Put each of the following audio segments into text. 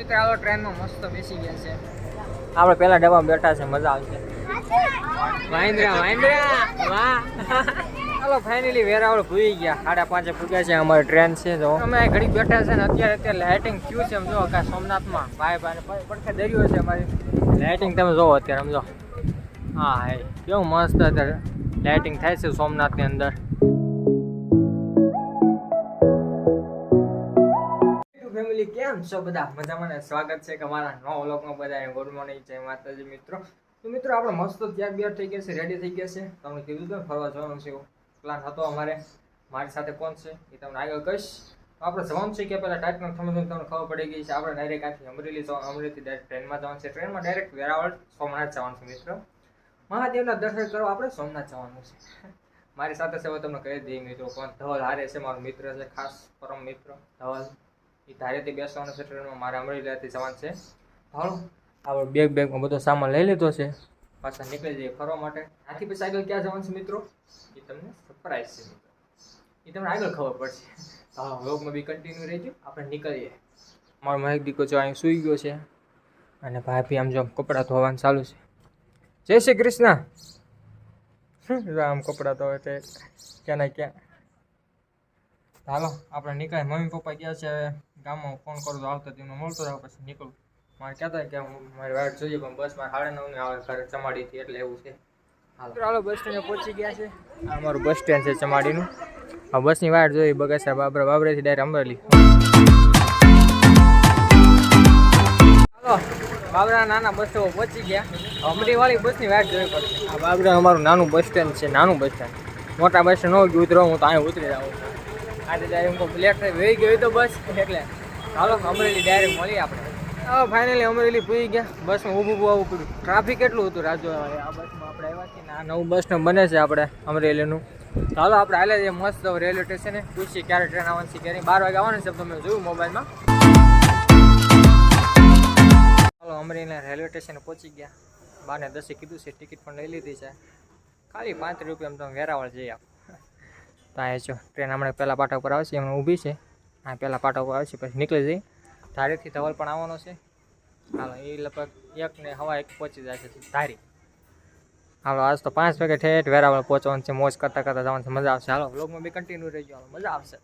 મિત્ર આવો ટ્રેનમાં મસ્ત બેસી ગયા છે. આપણે પેલા ડબ્બામાં બેઠા છે મજા આવશે. વાઇન્દ્રા વાઇન્દ્રા વાહ. ચાલો ફાઇનલી વેરાવળ ભૂઈ ગયા. સાડા પાંચે પૂગ્યા છે અમારી ટ્રેન છે જો. અમે ઘડી બેઠા છે ને અત્યારે અત્યારે લાઇટિંગ થયું છે એમ જો કે સોમનાથમાં. ભાઈ ભાઈ પડખે દરિયો છે અમારી. લાઇટિંગ તમે જોવો અત્યારે સમજો હા હા. કેવું મસ્ત અત્યારે લાઇટિંગ થાય છે સોમનાથની અંદર. ફેમિલી કેમ છો બધા? મજામાં સ્વાગત છે કે મારા નવા વ્લોગમાં બધા ગુડ મોર્નિંગ જય માતાજી મિત્રો. તો મિત્રો, આપણે મસ્ત ત્યાર બિયાર થઈ ગયા છે રેડી થઈ ગયા છે. તમને કીધું હતું ફરવા જવાનું છે પ્લાન હતો અમારે. મારી સાથે કોણ છે એ તમને આગળ કહીશ. આપણે જવાનું છે કે પહેલાં ટાઈટનો સમય તમને ખબર પડી ગઈ છે. આપણે ડાયરેક્ટ આથી અમરેલી જવાનું, અમરેલીથી ડાયરેક્ટ ટ્રેનમાં જવાનું છે. ટ્રેનમાં ડાયરેક્ટ વેરાવળ, સોમનાથ જવાનું છે મિત્રો. મહાદેવના દર્શન કરવા આપણે સોમનાથ જવાનું છે. મારી સાથે હવે તમને કહી દઈએ મિત્રો. કોણ? ધવલ હારે છે, મારો મિત્ર છે, ખાસ પરમ મિત્ર. ધવલ. એ ધારેથી બેસવાનું છે ટ્રેનમાં મારે અમરેલીથી જવાનું છે. હાલો, આપણે બેગ બેગમાં બધો સામાન લઈ લીધો છે. પાછા નીકળી જઈએ ફરવા માટે. આથી પછી આગળ ક્યાં જવાનું છે મિત્રો? એ તમને સરપ્રાઈઝ છે મિત્રો. એ તમને આગળ ખબર પડશે. હા વ્લોગમાં બી કન્ટિન્યુ રહેજો. આપણે નીકળીએ. મારો મહેક દીકો જો અહીં સૂઈ ગયો છે. અને ભાભી આમ જો કપડાં ધોવાનું ચાલુ છે. જય શ્રી કૃષ્ણ. આમ કપડાં ધોવે તે ક્યાં ને ક્યાં. હાલો, આપણે નીકળે મમ્મી પપ્પા ગયા છે હવે? ગામમાં ફોન કરું તો આવતા તેમને મળતો રહ્યો પછી નીકળું. મારે કહેતા કે હું મારી વાટ જોઈએ પણ બસમાં સાડા નવ ને આવે ઘરે ચમાડીથી એટલે એવું છે. હાલો. બસ સ્ટેન્ડ પહોંચી ગયા છે. આ અમારું બસ સ્ટેન્ડ છે ચમાડીનું. આ બસની વાટ જોઈ બગાસા બાબરા બાબરેથી ડાયરેક્ટ અમરેલી. હાલો બાબરા નાના બસ સ્ટેન્ડ પહોંચી ગયા. અમરી વાળી બસની વાટ જોવી પડશે. આ બાબરા અમારું નાનું બસ સ્ટેન્ડ છે નાનું બસ સ્ટેન્ડ મોટા બસ સ્ટેન્ડ ન ઉતરો હું તો અહીંયા ઉતરી જાઉં. આજે ડાયરેક્ટ હું સિલેક્ટ થઈ વહી ગયો તો બસ. એટલે ચાલો અમરેલી ડાયરેક્ટ મળીએ આપણે. હવે ફાઇનલી અમરેલી પૂરી ગયા. બસમાં ઊભું ઊભું આવવું પડ્યું ટ્રાફિક કેટલું હતું રાજુ આ બસમાં આપણે આવ્યા છીએ ને આ નવું બસનું બને છે આપણે અમરેલીનું. ચાલો આપણે હાલે જઈએ મસ્ત રેલવે સ્ટેશને પૂછીએ ક્યારે ટ્રેન આવવાની છે ક્યારે. બાર વાગે આવવાની છે તમે જોયું મોબાઈલમાં. ચાલો અમરેલીના રેલવે સ્ટેશને પહોંચી ગયા. બારને દસે કીધું છે ટિકિટ પણ લઈ લીધી છે. ખાલી પાંચ રૂપિયામાં તમે વેરાવળ જઈ આપ તો આ જો, ટ્રેન હમણાં પહેલાં પાટા ઉપર આવે છે એમાં ઊભી છે. આ પહેલાં પાટા ઉપર આવે છે, પછી નીકળી જઈ. ધારીથી ધવલ પણ આવવાનો છે. હાલો એ લગભગ એક ને હવા એક પહોંચી જાય છે ધારી. હાલો, આજ તો પાંચ વાગે ઠેઠ વેરાવળ પહોંચવાનું છે, મોજ કરતાં કરતાં જવાનું છે, મજા આવશે. હાલો, વ્લોગમાં બી કન્ટિન્યુ રહી હાલો, મજા આવશે.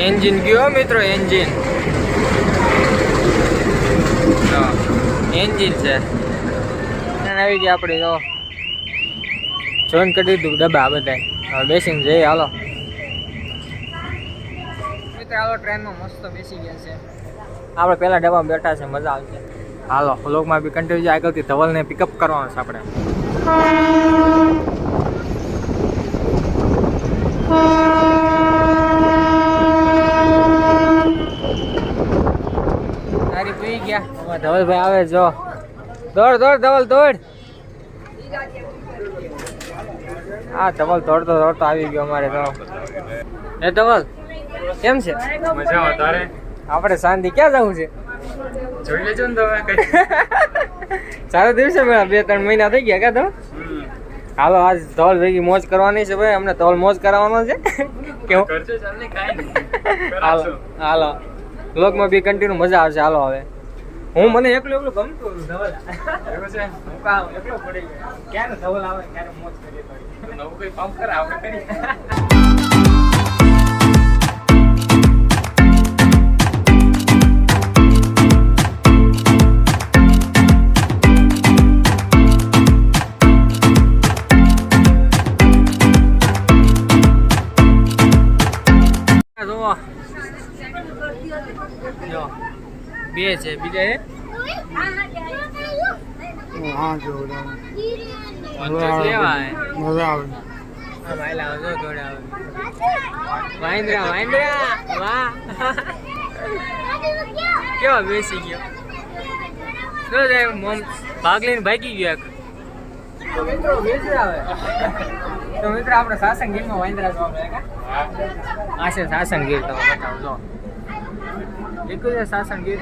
એન્જિન ગયો મિત્રો, એન્જિન. એન્જિન છે. આવી ગયા આપણે તો જોઈન કરી દીધું ડબ્બા બધા હવે બેસીને જઈએ હાલો. મિત્ર આવો ટ્રેનમાં મસ્ત બેસી ગયા છે. આપણે પહેલા ડબ્બામાં બેઠા છે મજા આવશે. હાલો વ્લોગમાં બી કન્ટિન્યુ આગળથી ધવલને પિકઅપ કરવાનો છે આપણે. ગયા? ધવલભાઈ આવે જો. દોડ દોડ ધવલ દોડ. હા ધવલ દોડતો દોડતો આવી ગયો અમારે તો. એ ધવલ કેમ છે? મજા વધારે આપણે શાંતિ ક્યાં જવું છે? જોઈ લેજો ને તમે સારા દિવસે મેળા બે ત્રણ મહિના થઈ ગયા કા તમે હાલો આજ ધોલ ભેગી મોજ કરવાની છે ભાઈ અમને ધોલ મોજ કરાવવાનો છે. કેવું? હાલો હાલો. બ્લોગમાં બી કન્ટિન્યુ મજા આવશે. હાલો હવે. હું મને એકલું એકલું ગમતું ધવલ. એવું છે? હું એકલો પડી ગયો. ક્યારે ધવલ આવે ક્યારે મોજ કરીએ થોડી. નવું કોઈ કામ કરે આપણે કરીએ આ જુઓ જો બે છે બીજા એ માયલા આવે. વાંદરા વાંદરા વાહ. કેવા બેસી ગયો? શું મોમ ભાગ લઈને ભાગી ગયો એક. તો મિત્રો વેચરા આવે. તો મિત્રો આપણે સાસંગ ગીરમાં વાંદરા જોવા મળે કા? આ છે ગીર તમે બતાવો જો. છે સાસંગ ગીર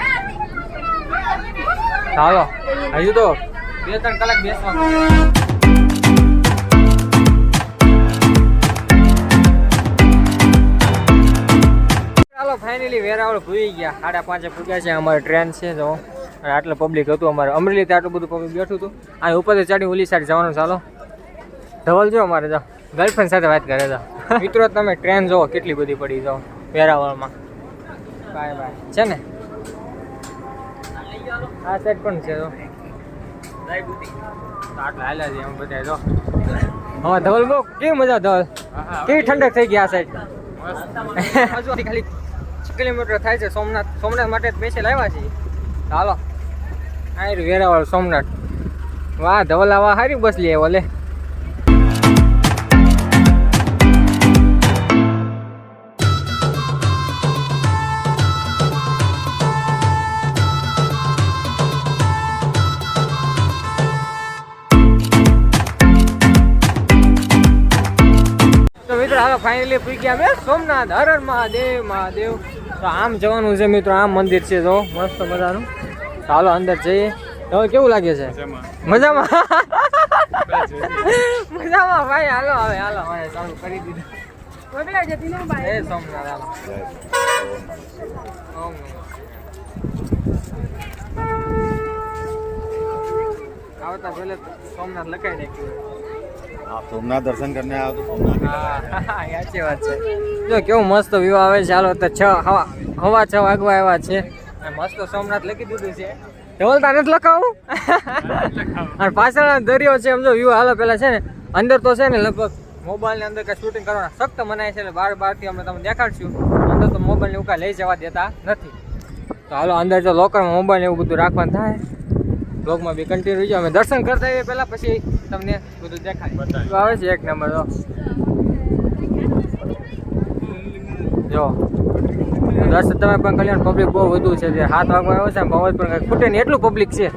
ચાલો હજુ તો બે ત્રણ કલાક બેસવાનું. ચાલો ફાઇનલી વેરાવળ ભૂઈ ગયા. સાડા પાંચે પૂગ્યા છે અમારી ટ્રેન છે જો. અને આટલું પબ્લિક હતું અમારે. અમરેલીથી આટલું બધું પબ્લિક બેઠું હતું. અને ઉપરથી ચડી ઓલી સાઈડ જવાનું ચાલો. ધવલ જો અમારે જાઓ ગર્લફ્રેન્ડ સાથે વાત કરે છે મિત્રો તમે ટ્રેન જુઓ કેટલી બધી પડી જાઓ વેરાવળમાં. બાય બાય છે ને? આ સાઈડ પણ છે જો? આટલા હાલ્યા છે એમ બધા જો. હા ધવલ બહુ કેવી મજા ધવલ? કેવી ઠંડક થઈ ગઈ આ સાઈડ ખાલી કિલોમીટર થાય છે. સોમનાથ સોમનાથ માટે સ્પેશિયલ આવ્યા છીએ. હાલો. આ વેરાવળ સોમનાથ. વાહ, ધવલા વાહ સારી બસ લે. ઓલે મિત્રો હાલો ફાઇનલી પૂઈ ગયા અમે. સોમનાથ હર હર મહાદેવ મહાદેવ. તો આમ જવાનું છે મિત્રો આમ મંદિર છે જો. મસ્ત મજાનું. ચાલો અંદર જઈએ. હવે કેવું લાગે છે? મજામાં. મજામાં? ભાઈ હાલો હવે હાલો. હવે ચાલુ કરી દીધું. એ સોમનાથ હાલો. આવતા પહેલે સોમનાથ લખાઈ નાખ્યું. સોમનાથ દર્શન કરીને આવ્યો તો સોમનાથ સાચી વાત છે. જો કેવું મસ્ત વ્યૂ આવે છે ચાલો તો છ હવા હવા છ વાગવા આવ્યા છે. મસ્ત સોમનાથ લખી દીધું છે. ઢોલતા નથી લખાવું? અને પાછળ દરિયો છે એમ જો વ્યૂ હાલો પેલા છે ને અંદર તો છે ને લગભગ મોબાઈલની અંદર કાંઈ શૂટિંગ કરવાના સખ્ત મનાય છે એટલે બાર બારથી અમે તમને દેખાડશું. અંદર તો મોબાઈલને ઉકા લઈ જવા દેતા નથી. તો હાલો અંદર જો લોકરમાં મોબાઈલ એવું બધું રાખવાનું થાય. બ્લોગમાં બી કન્ટિન્યુ રહીજો. અમે દર્શન કરતા આવીએ પહેલાં પછી તમને બધું દેખાય. આવે છે એક નંબર તો જો. દર્શન તમે પણ કલ્યાણ પબ્લિક બહુ વધુ છે જે હાથ વાગવા આવ્યો છે અવાજ પણ ખૂટે ને એટલું પબ્લિક છે.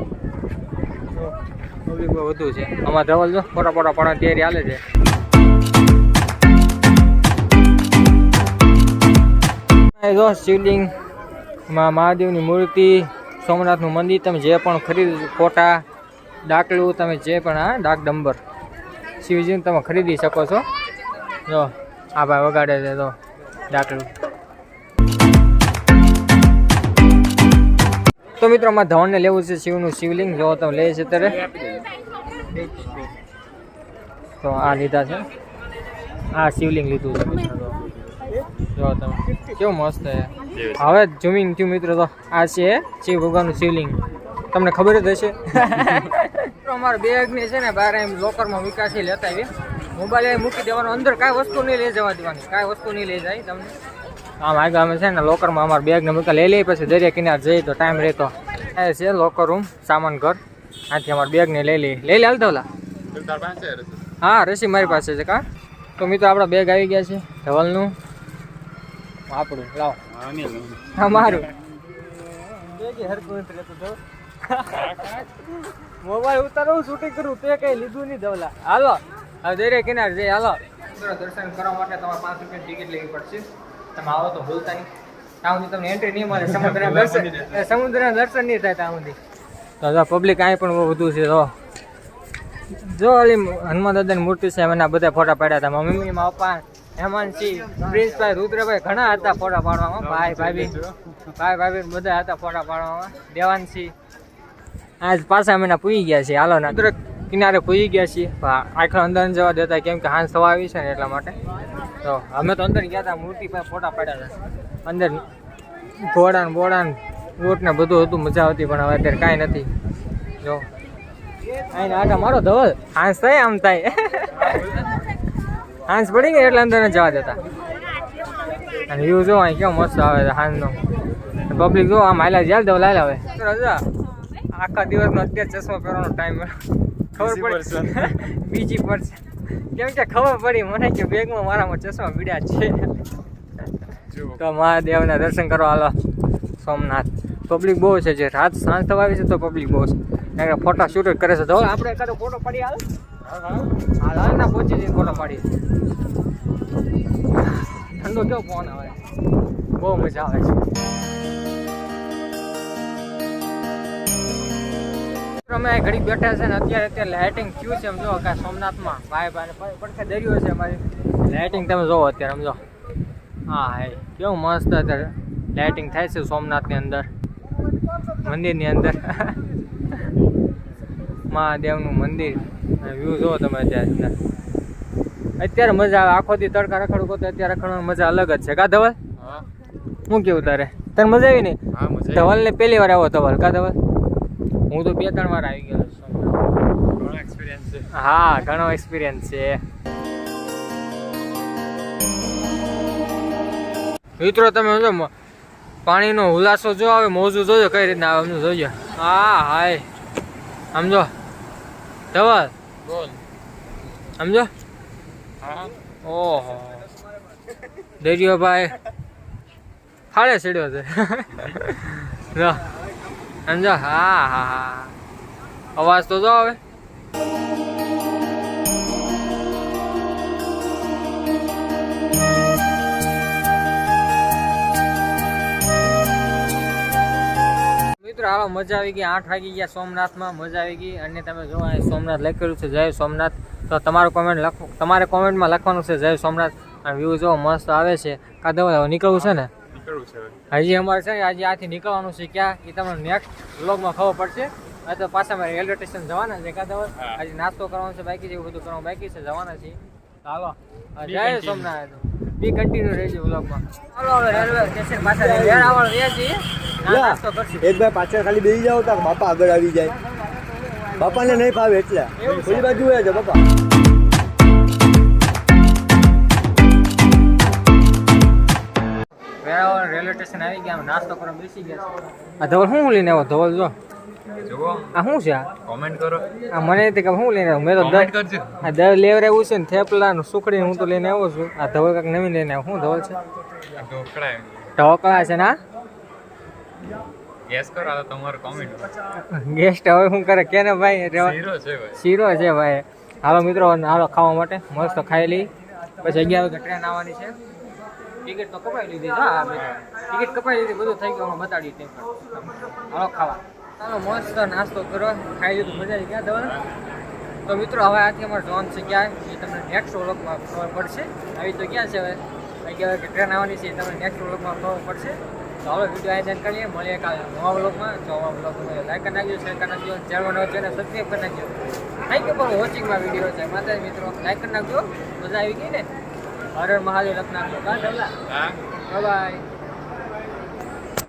પબ્લિક બહુ વધુ છે. અમારા ધવલ જો ફોટા ફોટા પણ તૈયારી હાલે છે. જો શિવલિંગમાં મહાદેવની મૂર્તિ સોમનાથનું મંદિર તમે જે પણ ખરીદ ફોટા ડાકલું તમે જે પણ, હા, ડાક ડંબર. શિવજીનું તમે ખરીદી શકો છો. જો, આ ભાઈ વગાડે છે તો ડાકલું. તો મિત્રો અમારે ધવણને લેવું છે શિવનું શિવલિંગ. જો, તમે લે છે ત્યારે તો આ લીધા છે. આ શિવલિંગ લીધું છે જો, તમે. કેવું મસ્ત છે. હવે ઝૂમિંગ થયું મિત્રો, તો આ છે શિવ ભગવાનનું શિવલિંગ. તમને ખબર જ હશે. અમારા બેગ ને છે ને બહાર એમ લોકરમાં વિકાસી લેતા આવીએ. મોબાઈલ એ મૂકી દેવાનો. અંદર કાંઈ વસ્તુ નહીં લઈ જવા દેવાની. કાંઈ વસ્તુ નહીં લઈ જાય તમને. આમ આગળ અમે છે ને લોકરમાં અમારા બેગને મૂકી લઈ લઈએ. પછી દરિયા કિનારે જઈએ તો ટાઈમ રહેતો. એ છે લોકર રૂમ સામાન ઘર. આથી અમારા બેગને લઈ લઈએ. લઈ લે હાલતો ઓલા? હા રસી મારી પાસે છે કા? તો મિત્રો આપણા બેગ આવી ગયા છે. ધવલનું. આપણું લાવો. હા મોબાઈલ ઉતારવું શૂટિંગ કરું તે કઈ લીધું નહીં ધવલા હાલો હવે દરિયા કિનારે જઈ હાલો. દર્શન કરવા માટે તમારે પાંચ રૂપિયા ટિકિટ લેવી પડશે. તમે આવો તો ભૂલતા નહીં. ત્યાં સુધી તમને એન્ટ્રી નહીં મળે સમુદ્રના દર્શન એ સમુદ્રના દર્શન નહીં થાય ત્યાં સુધી તો પબ્લિક અહીં પણ બહુ વધુ છે તો જો ઓલી હનુમાન દાદાની મૂર્તિ છે એમના બધા ફોટા પાડ્યા હતા. મમ્મી મા પપ્પા હેમાંતસિંહ પ્રિન્સભાઈ રુદ્રભાઈ ઘણા હતા ફોટા પાડવામાં. ભાઈ ભાભી ભાઈ ભાભી બધા હતા ફોટા પાડવામાં. દેવાનસિંહ આજ પાછા મહિના પૂઈ ગયા છે હાલો ના કિનારે પૂઈ ગયા છીએ. આખા અંદર જવા દેતા કેમ કે હાંસ થવા આવી છે ને એટલા માટે. તો અમે તો અંદર ગયા હતા મૂર્તિ પર ફોટા પાડ્યા હતા અંદર ઘોડા ને બોડા ને ને બધું હતું, મજા આવતી, પણ હવે અત્યારે કાંઈ નથી. જો. આઈને આટા મારો ધવલ. હાંસ થાય આમ થાય. હાંસ પડી ગઈ એટલે અંદર જવા દેતા. અને વ્યૂ જો, અહીં કેવો મસ્ત આવે છે હાંસનો. પબ્લિક જો, આમ હાલ્યા જ્યાં ધવલ, હાલ આવે રજા આખા દિવસનો અત્યારે ચશ્મા પહેરવાનો ટાઈમ ખબર પડી. બીજી પડશે કેમ કે ખબર પડી મને કે બેગમાં મારામાં ચશ્મા પીડ્યા છે. તો મહાદેવના દર્શન કરવા હાલો. સોમનાથ. પબ્લિક બહુ છે જે. રાત સાંજ થવા આવી છે તો પબ્લિક બહુ છે. કારણ કે ફોટા શૂટ કરે છે. તો આપણે એકાદો ફોટો પાડી હાલ. હાલ હાલ ના પહોંચી જઈને ફોટો પાડી ઠંડો કેવો ફોન આવે. બહુ મજા આવે છે. અમે ઘડી બેઠા છે ને અત્યારે અત્યારે લાઇટિંગ થયું છે એમ જો કે સોમનાથમાં. ભાઈ ભાઈ પડખે દરિયો છે અમારી. લાઇટિંગ તમે જોવો અત્યારે સમજો હા હા કેવું મસ્ત અત્યારે લાઇટિંગ થાય છે સોમનાથની અંદર. મંદિરની અંદર. મહાદેવનું મંદિર. વ્યૂ જુઓ તમે અત્યારે અત્યારે મજા આવે. આખો દી તડકા રખડું કહો અત્યારે રખડવાની મજા અલગ જ છે. કા ધવલ? હા. કેવું તારે? તને મજા આવી ને? હા મજા ધવલ ને પહેલી વાર આવો ધવલ. કા ધવલ? હું તો બે ત્રણ વાર આવી ગયો છું. ઘણો એક્સપિરિયન્સ છે. હા ઘણો એક્સપિરિયન્સ છે. મિત્રો તમે જો પાણીનો હુલાસો જો આવે મોજું જોજો કઈ રીતના આવે એમનું જોજો. હા હાય. સમજો? ધવલ? બોલ. સમજો? ઓહો. દરિયો ભાઈ. ફાળે ચડ્યો છે. સમજો હા હા હા. અવાજ તો જો આવે મિત્રો, આવા મજા આવી ગઈ. આઠ વાગી ગયા સોમનાથમાં. મજા આવી ગઈ. અને તમે જો સોમનાથ લખેલું છે, જય સોમનાથ. તો તમારું કોમેન્ટ લખો, તમારે કોમેન્ટમાં લખવાનું છે, જય સોમનાથ. અને વ્યૂ જો મસ્ત આવે છે. કાદવ હવે નીકળવું છે ને? હજી અમારે છે ને આજે આથી નીકળવાનું છે ક્યાં? એ તમને નેક્સ્ટ વ્લોગમાં ખબર પડશે. આ તો પાછા મારે રેલવે સ્ટેશન જવાના છે કાદવ હા. આજે નાસ્તો કરવાનો છે બાકી છે એવું બધું કરવાનું બાકી છે જવાના છે હાલો. જય સોમનાથ બી કન્ટિન્યુ રહેજો વ્લોગમાં હાલો હવે રેલવે સ્ટેશન પાછા વેરાવળ આવવાનું નાસ્તો કરશું. એક ભાઈ પાછળ ખાલી બેસી જાવ તો બાપા આગળ આવી જાય. બાપાને નહીં ફાવે એટલે. બીજી બાજુ હોય છે બાપા. વેરાવળ રેલવે સ્ટેશન આવી ગયા અમે નાસ્તો કરવા બેસી ગયા આ ધવલ શું લઈને આવો ધવલ જો. જુઓ. આ શું છે આ? કોમેન્ટ કરો. આ મને તે કે હું લઈને આવું મેં તો દર કરજો. આ દર લેવરાવ્યું છે ને થેપલા નું સુખડી હું તો લઈને આવ્યો છું. આ ધવલ કાંઈક નવી લઈને આવ્યો. શું ધવલ છે? આ ઢોકળા ઢોકળા છે ના ગેસ કરો આ તમારો કોમેન્ટ ગેસ્ટ હવે શું કરે? કે ને ભાઈ શીરો છે ભાઈ. શીરો છે ભાઈ. હાલો મિત્રો હાલો ખાવા માટે. મસ્ત ખાઈ લઈ. પછી અગિયાર વાગે ટ્રેન આવવાની છે. ટિકિટ તો કપાઈ લીધી છે, હા ટિકિટ કપાઈ લીધી, બધું થઈ ગયું બતાડી તે હાલો, ખાવા. ચાલો મસ્ત નાસ્તો કરો, ખાઈ લીધું, મજા આવી ગયા દવા તો મિત્રો, હવે આથી અમારો જોન છે ક્યાં? એ તમને નેક્સ્ટ વ્લોગમાં ખબર પડશે. આવી તો ક્યાં છે હવે? અહીં કહેવાય કે ટ્રેન આવવાની છે, એ તમને નેક્સ્ટ વ્લોગમાં ખબર પડશે. તો હવે વીડિયો આયોજન કરીએ. મળીએ કાલે નવા વ્લોગમાં જો નવા વ્લોગમાં લાઈક કરી નાખજો શેર કરી નાખજો ચેનલ નવો ચેનલ સબસ્ક્રાઈબ કરી નાખજો. થેન્ક યુ ફોર વોચિંગમાં વીડિયો છે માતા મિત્રો. લાઈક કરી નાખજો. મજા આવી ગઈ ને? હર હર મહાદેવ લખ નાખજો બાય હા બાય